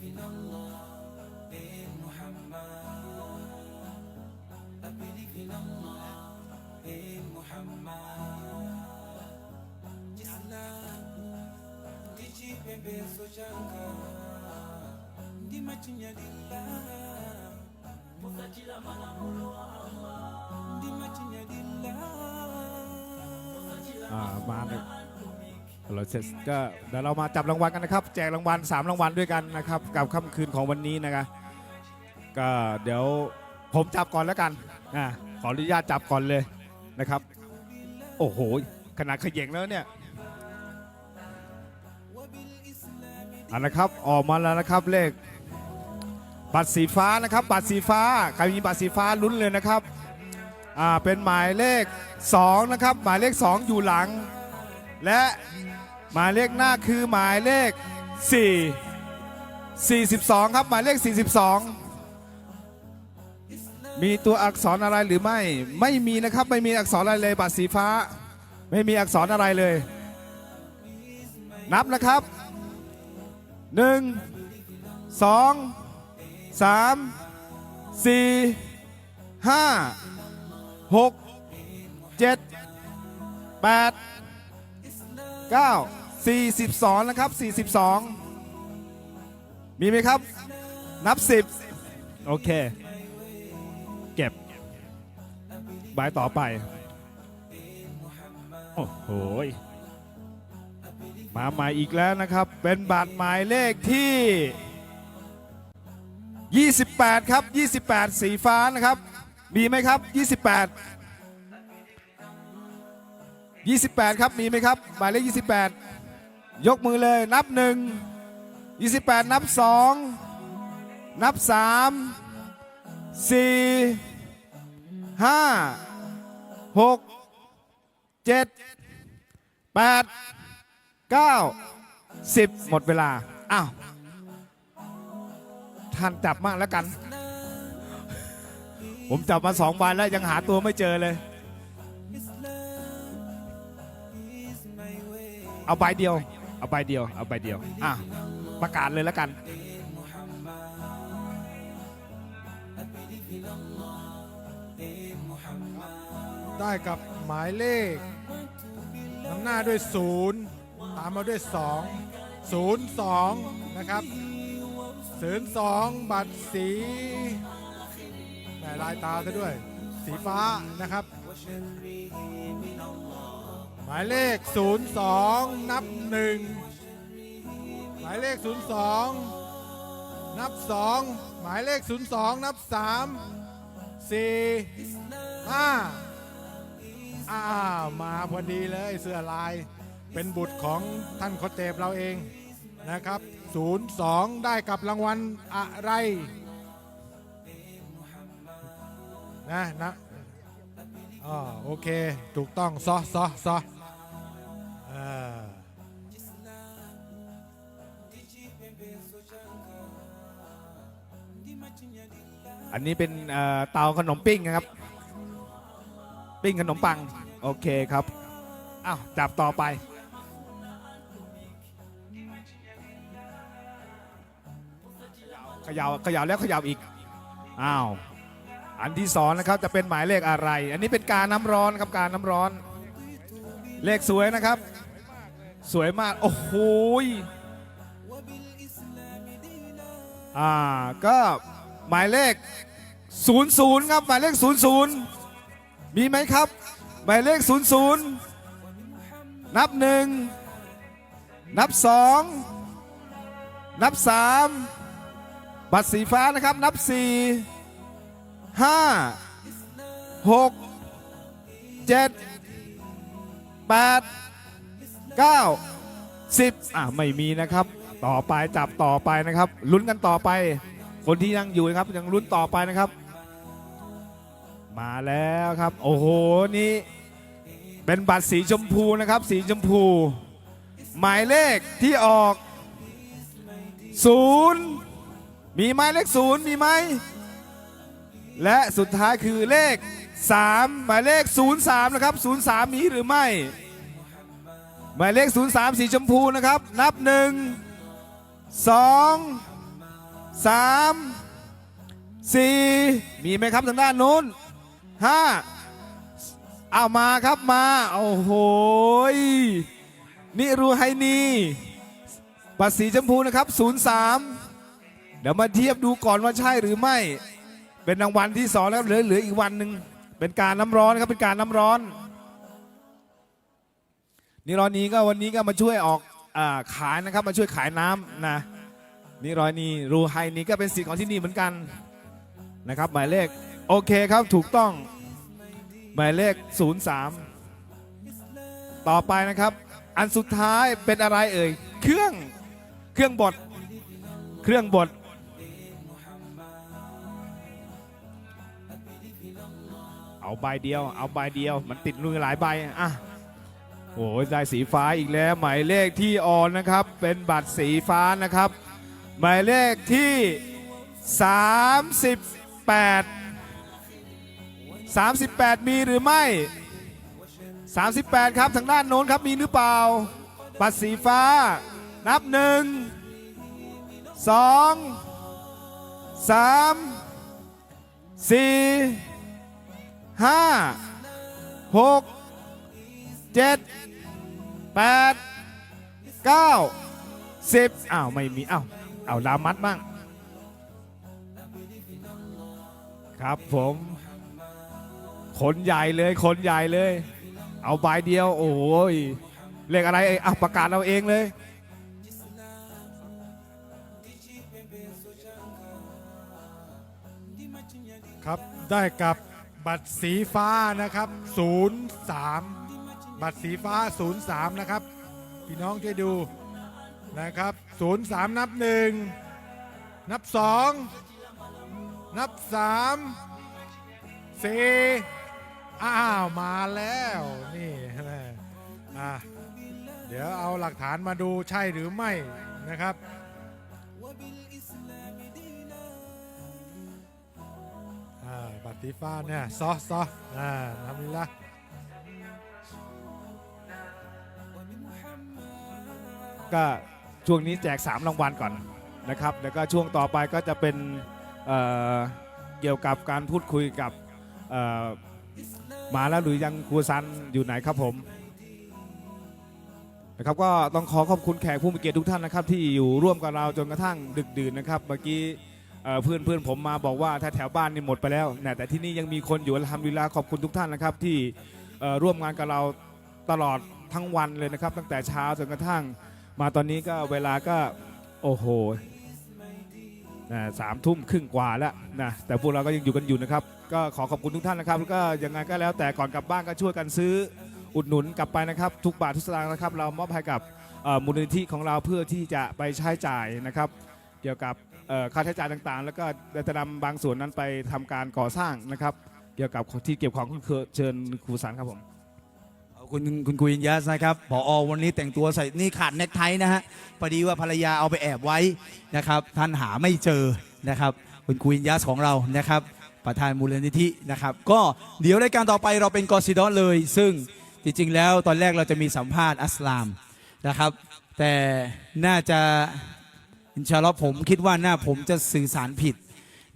من الله إيه محمد؟ أبلغ من الله إيه محمد؟ إسلام ndichi pembeso changa ndima chinyadila musachila malamulo wa Allah ndima chinyadila ah, เราเสร็จก็เดี๋ยวเรามาจับรางวัลกันนะครับ แจกรางวัล3รางวัลด้วยกันนะครับกับค่ำคืนของวันนี้นะครับก็เดี๋ยวผมจับก่อนแล้วกันอ่าขออนุญาตจับก่อนเลยนะครับ โอ้โหขนาดขย่งแล้วเนี่ยอันนะครับออกมาแล้วนะครับเลขบัตรสีฟ้านะครับ บัตรสีฟ้าใครมีบัตรสีฟ้าลุ้นเลยนะครับอ่าเป็นหมายเลข2นะครับหมายเลข 2 อยู่หลัง และ หมายเลขหน้าคือหมายเลข 4 42 ครับ หมายเลข 42 มีตัวอักษรอะไรหรือไม่ ไม่มีนะครับ ไม่มีอักษรอะไรเลยบัตรสีฟ้า ไม่มีอักษรอะไรเลย นับนะครับ 1 2สามสี่ห้าห กเจ็ดแปดเก้าสี่สิบสองนะครับสี่สิบสองมีไหมครับ นับสิบโอเค เก็บใบต่อไป โอ้โหมาใหม่อีกแล้วนะครับ เป็นบัตรหมายเลขที่ 28 ครับ 28 สีฟ้านะครับ มีไหมครับ 28 28 ครับ มีไหมครับ หมายเลข 28 ยกมือเลยนับ1 28นับ2นับ3 4 5 6 7 8 9 10หกเจ็ดแปดเก้าสิบหมดเวลา อ้าวท่านจับมากแล้วกัน ผมจับมาสองใบแล้วยังหาตัวไม่เจอเลย เอาใบเดียว เอาใบเดียว เอาใบเดียว อะ ประกาศเลยแล้วกัน ได้กับหมายเลขนำหน้าด้วย 0 ตามมาด้วย 2 0 2 นะครับ0 2 บัตรสีแหม่ลายตาซะด้วย สีฟ้านะครับห มายเลข 0 2 นับ 1 หมายเลข 0 2 นับ 2 หมายเลข 0 2 นับ 3 4 5อ้ามาพอดีเลยเสื้อลาย เป็นบุตรของท่านโคเตบเราเองนะครับ 02 ได้กับรางวัลอะไรนะนะอ๋อโอเค ถูกต้องซอซอซอ อันนี้เป็นเตาขนมปิ้งนะครับ ปิ้งขนมปัง โอเคครับอ้าวจับต่อไป ขยาขย่าแล้วขย่าอีกอ้าวอันที่สองนะครับจะเป็นหมายเลขอะไร อันนี้เป็นการน้ำร้อนครับการน้ำร้อน เลขสวยนะครับ สวยมากโอ้โหอ่าก็ หมายเลข 00 ครับหมายเลข 00 มีไหมครับ หมายเลข 00 นับหนึ่งนับสองนับสามบัตรสีฟ้านะครับนับสี่ห้าหกเจ็ดแปดเก้าสิบอะไม่มีนะครับ ต่อไปจับต่อไปนะครับ ลุ้นกันต่อไป คนที่ยังอยู่นะครับยังลุ้นต่อไปนะครับ มาแล้วครับ โอ้โหนี่เป็นบัตรสีชมพูนะครับ สีชมพู หมายเลขที่ออกศูนย์มีไหมเลขศูนย์มีไหมและสุดท้ายคือเลข 3 หมายเลข 03 นะครับ 03 มีหรือไม่ หมายเลข 03 สีชมพูนะครับ นับ 1 2 สามสี่มีไหมครับทางด้านนู้นห้าเอามาครับมาโอ้โหยนิรูไฮนีบัตรสีชมพูนะครับ 03 เดี๋ยวมาเทียบดูก่อนว่าใช่หรือไม่ เป็นรางวัลที่สองแล้วเหลือเหลืออีกวันหนึ่งเป็นการน้ำร้อนครับเป็นการน้ำร้อนนี่ร้อนนี้ก็วันนี้ก็มาช่วยออกอขายนะครับมาช่วยขายน้ำนะ นี่รอยนี้รูไฮนี้ก็เป็นสิทธิ์ของที่นี่เหมือนกันนะครับ หมายเลขโอเคครับถูกต้อง หมายเลข 03 ต่อไปนะครับ อันสุดท้ายเป็นอะไรเอ่ยเครื่องเครื่องบดเครื่องบดเอาใบเดียวเอาใบเดียวมันติดมือหลายใบอะโอ้ยได้สีฟ้าอีกแล้ว หมายเลขที่ออนนะครับ เป็นบัตรสีฟ้านะครับ หมายเลขที่ 38 38 มีหรือไม่ 38 ครับทางด้านโน้นครับมีหรือเปล่าบัตรสีฟ้า นับหนึ่งสองสามสี่ห้าหกเจ็ดแปดเก้าสิบอ้าว ไม่มี อ้าว เอาลามัดบ้าง ครับผมคนใหญ่เลยคนใหญ่เลย เอาใบเดียว โอ้ยเลขอะไรเอ่ยอะประกาศเอาเองเลยครับได้กับบัตรสีฟ้านะครับ 03 บัตรสีฟ้า 03 นะครับ พี่น้องช่วยดูนะครับ 03นับ1นับ2นับ3 4อ้าวมาแล้วนี่นะอะเดี๋ยวเอาหลักฐานมาดูใช่หรือไม่นะครับอ่าบัตรสีฟ้าเนี่ยซอซออ่าทำนี้ละก็ ช่วงนี้แจก 3 รางวัลก่อนนะครับ แล้วก็ช่วงต่อไปก็จะเป็นเเกี่ยวกับการพูดคุยกับมาแล้วหรือยังครูซันอยู่ไหนครับผมนะครับก็ต้องขอขอบคุณแขกผู้มีเกียรติทุกท่านนะครับ ที่อยู่ร่วมกับเราจนกระทั่งดึกดื่นนะครับเมื่อกี้เพื่อนเพื่อนผมมาบอกว่าถ้าแถวบ้านนี่หมดไปแล้วนะแต่ที่นี่ยังมีคนอยู่ทำดีลาขอบคุณทุกท่านนะครับ ที่ร่วมงานกับเราตลอดทั้งวันเลยนะครับ ตั้งแต่เช้าจนกระทั่ง มาตอนนี้ก็เวลาก็โอ้โหนะสามทุ่มครึ่งกว่าแล้วนะแต่พวกเราก็ยังอยู่กันอยู่นะครับ ก็ขอขอบคุณทุกท่านนะครับแล้วก็ยังไงก็แล้วแต่ก่อนกลับบ้านก็ช่วยกันซื้ออุดหนุนกลับไปนะครับ ทุกบาททุกสตางค์นะครับ เรามอบให้กับมูลนิธิของเราเพื่อที่จะไปใช้จ่ายนะครับ เกี่ยวกับค่าใช้จ่ายต่างๆ แล้วก็จะนำบางส่วนนั้นไปทำการก่อสร้างนะครับ เกี่ยวกับที่เก็บของคุณเครือเชิญครูสันครับผม คุณคุณกุยินยัสนะครับผอวันนี้แต่งตัวใส่นี่ขาดเน็กไทนะฮะพอดีว่าภรรยาเอาไปแอบไว้นะครับท่านหาไม่เจอนะครับคุณกุยินยัสของเรานะครับประธานมูลนิธินะครับ ก็เดี๋ยวรายการต่อไปเราเป็นกอซิดอนเลย ซึ่งจริงๆ แล้วตอนแรกเราจะมีสัมภาษณ์อัสลามนะครับ แต่น่าจะอินชาอัลอผมคิดว่าหน้าผมจะสื่อสารผิด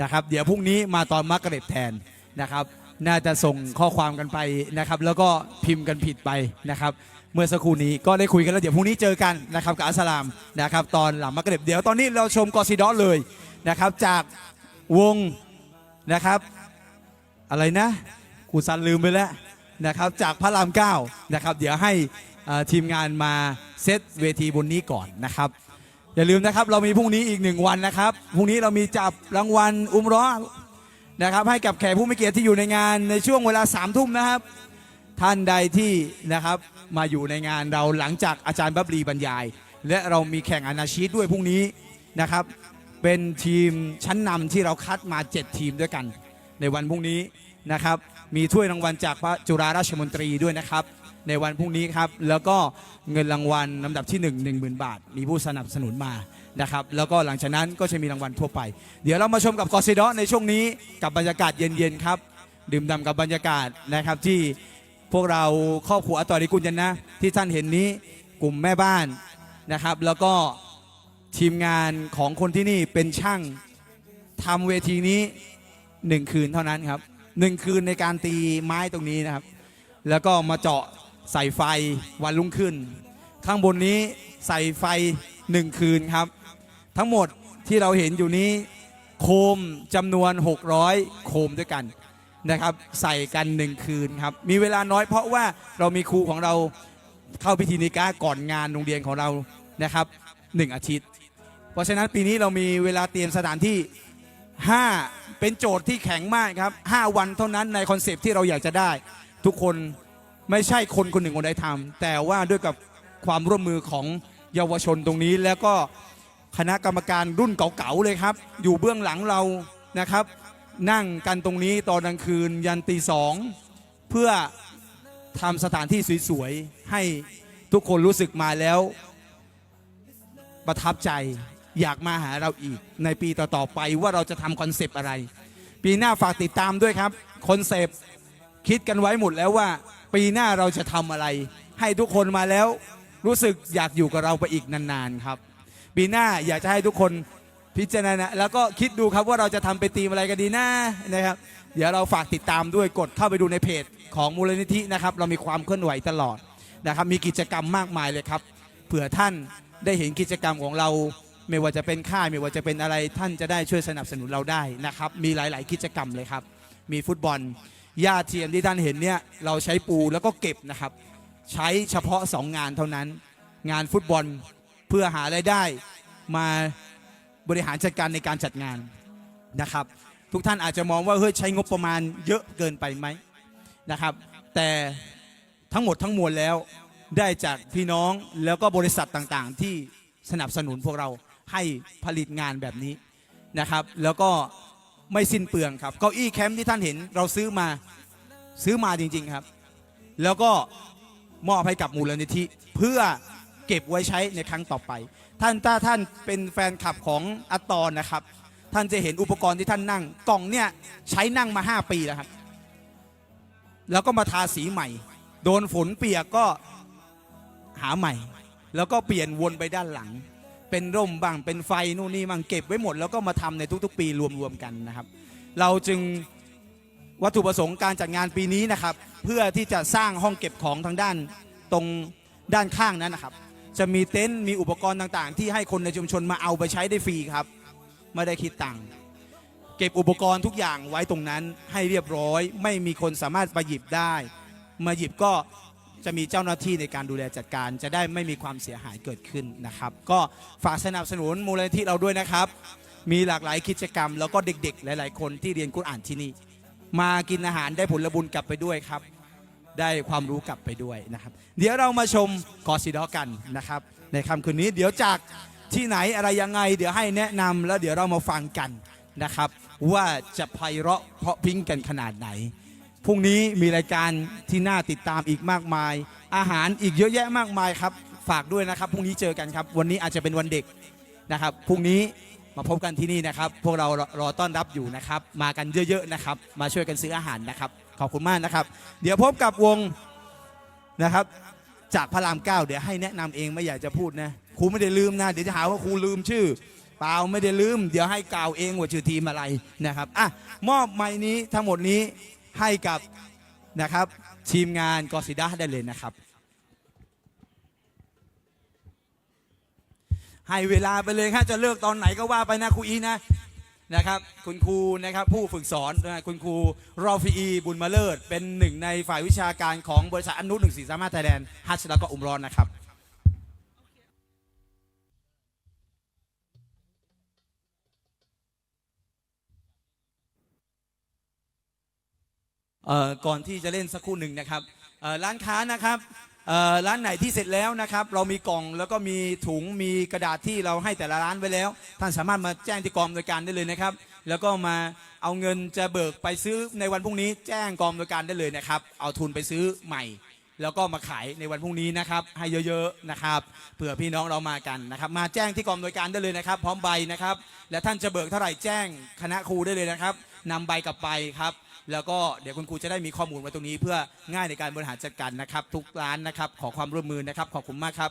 นะครับ เดี๋ยวพรุ่งนี้มาตอนมักกะเร็บแทนนะครับ น่าจะส่งข้อความกันไปนะครับ แล้วก็พิมพ์กันผิดไปนะครับ เมื่อสักครู่นี้ก็ได้คุยกันแล้วเดี๋ยวพรุ่งนี้เจอกันนะครับกับอัสลามนะครับตอนหลังมักกะเร็บเดี๋ยวตอนนี้เราชมกอซิดอสเลยนะครับ จากวงนะครับ อะไรนะกูซันลืมไปแล้วนะครับ จากพระรามเก้านะครับ เดี๋ยวให้ทีมงานมาเซตเวทีบนนี้ก่อนนะครับอย่าลืมนะครับ เรามีพรุ่งนี้อีกหนึ่งวันนะครับ พรุ่งนี้เรามีจับรางวัล อุมร้อ นะครับให้กับแขกผู้มีเกียรติที่อยู่ในงานในช่วงเวลาสามทุ่มนะครับ ท่านใดที่นะครับมาอยู่ในงานเราหลังจากอาจารย์บับลีบรรยาย และเรามีแข่งอนาชีตด้วยพรุ่งนี้นะครับ เป็นทีมชั้นนำที่เราคัดมา 7 ทีมด้วยกัน ในวันพรุ่งนี้นะครับ มีถ้วยรางวัลจากพระจุฬาราชมนตรีด้วยนะครับ ในวันพรุ่งนี้ครับแล้วก็เงินรางวัลลำดับที่ 1 1 0,000 บาท มีผู้สนับสนุนมา นะครับ แล้วก็หลังจากนั้นก็จะมีรางวัลทั่วไป เดี๋ยวเรามาชมกับกอซิดอในช่วงนี้กับบรรยากาศเย็นๆครับ ดื่มด่ำกับบรรยากาศนะครับที่พวกเราครอบครัวอตตอริกุลยันนะ ที่ท่านเห็นนี้กลุ่มแม่บ้านนะครับ แล้วก็ทีมงานของคนที่นี่เป็นช่างทำเวทีนี้หนึ่งคืนเท่านั้นครับหนึ่งคืนในการตีไม้ตรงนี้นะครับ แล้วก็มาเจาะใส่ไฟวันรุ่งขึ้น ข้างบนนี้ใส่ไฟหนึ่งคืนครับ ทั้งหมดที่เราเห็นอยู่นี้ โคมจำนวน 600 โคมด้วยกันนะครับ ใส่กันหนึ่งคืนครับ มีเวลาน้อยเพราะว่าเรามีครูของเราเข้าพิธีนิกาก่อนงานโรงเรียนของเรานะครับหนึ่งอาทิตย์ เพราะฉะนั้นปีนี้เรามีเวลาเตรียมสถานที่ 5 เป็นโจทย์ที่แข็งมากครับ 5 วันเท่านั้นในคอนเซปที่เราอยากจะได้ ทุกคนไม่ใช่คนคนหนึ่งคนใดทำแต่ว่าด้วยกับความร่วมมือของเยาวชนตรงนี้แล้วก็ คณะกรรมการรุ่นเก่าๆเลยครับ อยู่เบื้องหลังเรานะครับ นั่งกันตรงนี้ตอนกลางคืนยันตีสองเพื่อทำสถานที่สวยๆ ให้ทุกคนรู้สึกมาแล้ว ประทับใจอยากมาหาเราอีก ในปีต่อๆไปว่าเราจะทำคอนเซปต์อะไร ปีหน้าฝากติดตามด้วยครับคอนเซปต์คิดกันไว้หมดแล้วว่า ปีหน้าเราจะทำอะไร ให้ทุกคนมาแล้วรู้สึกอยากอยู่กับเราไปอีกนานๆครับ ปีหน้าอยากจะให้ทุกคนพิจารณาแล้วก็คิดดูครับว่าเราจะทำไปตีมอะไรกันดีนะนะครับ เดี๋ยวเราฝากติดตามด้วยกดเข้าไปดูในเพจของมูลนิธินะครับ เรามีความเคลื่อนไหวตลอดนะครับ มีกิจกรรมมากมายเลยครับเผื่อท่านได้เห็นกิจกรรมของเรา ไม่ว่าจะเป็นค่ายไม่ว่าจะเป็นอะไรท่านจะได้ช่วยสนับสนุนเราได้นะครับ มีหลาย ๆ กิจกรรมเลยครับ มีฟุตบอลหญ้าเทียมที่ท่านเห็นเนี่ยเราใช้ปูแล้วก็เก็บนะครับ ใช้เฉพาะ 2 งานเท่านั้น งานฟุตบอล เพื่อหารายได้มาบริหารจัดการในการจัดงานนะครับ ทุกท่านอาจจะมองว่าเฮ้ยใช้งบประมาณเยอะเกินไปไหมนะครับ แต่ทั้งหมดทั้งมวลแล้วได้จากพี่น้องแล้วก็บริษัทต่างๆ ที่สนับสนุนพวกเราให้ผลิตงานแบบนี้นะครับ แล้วก็ไม่สิ้นเปลืองครับเก้าอี้แคมป์ที่ท่านเห็นเราซื้อมาซื้อมาจริง ๆครับ แล้วก็มอบให้กับมูลนิธิเพื่อ เก็บไว้ใช้ในครั้งต่อไป ท่านถ้าท่านเป็นแฟนคลับของอัตตอนนะครับ ท่านจะเห็นอุปกรณ์ที่ท่านนั่ง กล่องเนี่ยใช้นั่งมา 5 ปีแล้วครับ แล้วก็มาทาสีใหม่ โดนฝนเปียกก็หาใหม่ แล้วก็เปลี่ยนวนไปด้านหลัง เป็นร่มบ้างเป็นไฟนู่นนี่บ้างเก็บไว้หมด แล้วก็มาทำในทุก ๆ ปีรวมๆกันนะครับ เราจึงวัตถุประสงค์การจัดงานปีนี้นะครับ เพื่อที่จะสร้างห้องเก็บของทางด้านตรงด้านข้างนั้นนะครับ จะมีเต็นท์มีอุปกรณ์ต่างๆ ที่ให้คนในชุมชนมาเอาไปใช้ได้ฟรีครับ ไม่ได้คิดตังค์เก็บอุปกรณ์ทุกอย่างไว้ตรงนั้นให้เรียบร้อย ไม่มีคนสามารถไปหยิบได้ มาหยิบก็จะมีเจ้าหน้าที่ในการดูแลจัดการ จะได้ไม่มีความเสียหายเกิดขึ้นนะครับ ก็ฝากสนับสนุนมูลนิธิเราด้วยนะครับ มีหลากหลายกิจกรรม แล้วก็เด็กๆ หลาย ๆ คนที่เรียนกุรอานที่นี่มากินอาหารได้ผลบุญกลับไปด้วยครับ ได้ความรู้กลับไปด้วยนะครับ เดี๋ยวเรามาชมกอซิดอกันนะครับ ในค่ำคืนนี้เดี๋ยวจากที่ไหนอะไรยังไง เดี๋ยวให้แนะนำแล้วเดี๋ยวเรามาฟังกันนะครับ ว่าจะไพเราะเพราะพิ้งกันขนาดไหนพรุ่งนี้มีรายการที่น่าติดตามอีกมากมาย อาหารอีกเยอะแยะมากมายครับฝากด้วยนะครับพรุ่งนี้เจอกันครับ วันนี้อาจจะเป็นวันเด็กนะครับพรุ่งนี้มาพบกันที่นี่นะครับ พวกเรารอรอต้อนรับอยู่นะครับ มากันเยอะๆนะครับ มาช่วยกันซื้ออาหารนะครับ ขอบคุณมากนะครับ เดี๋ยวพบกับวงนะครับ จากพระรามเก้าเดี๋ยวให้แนะนำเองไม่อยากจะพูดนะครูไม่ได้ลืมนะ เดี๋ยวจะหาว่าครูลืมชื่อ เปล่าไม่ได้ลืม เดี๋ยวให้กล่าวเองว่าชื่อทีมอะไรนะครับอะมอบไม้นี้ทั้งหมดนี้ให้กับนะครับ ทีมงานกอซิด้าได้เลยนะครับ ให้เวลาไปเลยครับจะเลิกตอนไหนก็ว่าไปนะครูอีนะ นะครับคุณครูนะครับผู้ฝึกสอนนะคุณครูรอฟีอีบุญมาเลิศ เป็นหนึ่งในฝ่ายวิชาการของบริษัทอนุหนึ่งสี่สามารถไทยแลนด์ฮัชแล้วก็อุมรอนนะครับก่อนที่จะเล่นสักครู่หนึ่งนะครับร้านค้านะครับ ร้านไหนที่เสร็จแล้วนะครับ เรามีกล่องแล้วก็มีถุงมีกระดาษที่เราให้แต่ละร้านไว้แล้ว ท่านสามารถมาแจ้งที่กองโดยการได้เลยนะครับ แล้วก็มาเอาเงินจะเบิกไปซื้อในวันพรุ่งนี้ แจ้งกองโดยการได้เลยนะครับ เอาทุนไปซื้อใหม่ แล้วก็มาขายในวันพรุ่งนี้นะครับให้เยอะๆนะครับเผื่อพี่น้องเรามากันนะครับ มาแจ้งที่กองโดยการได้เลยนะครับ พร้อมใบนะครับ และท่านจะเบิกเท่าไหร่แจ้งคณะครูได้เลยนะครับนำใบกลับไปครับ แล้วก็เดี๋ยวคุณครูจะได้มีข้อมูลไว้ตรงนี้เพื่อง่ายในการบริหารจัดการนะครับ ทุกร้านนะครับ ขอความร่วมมือนะครับ ขอบคุณมากครับ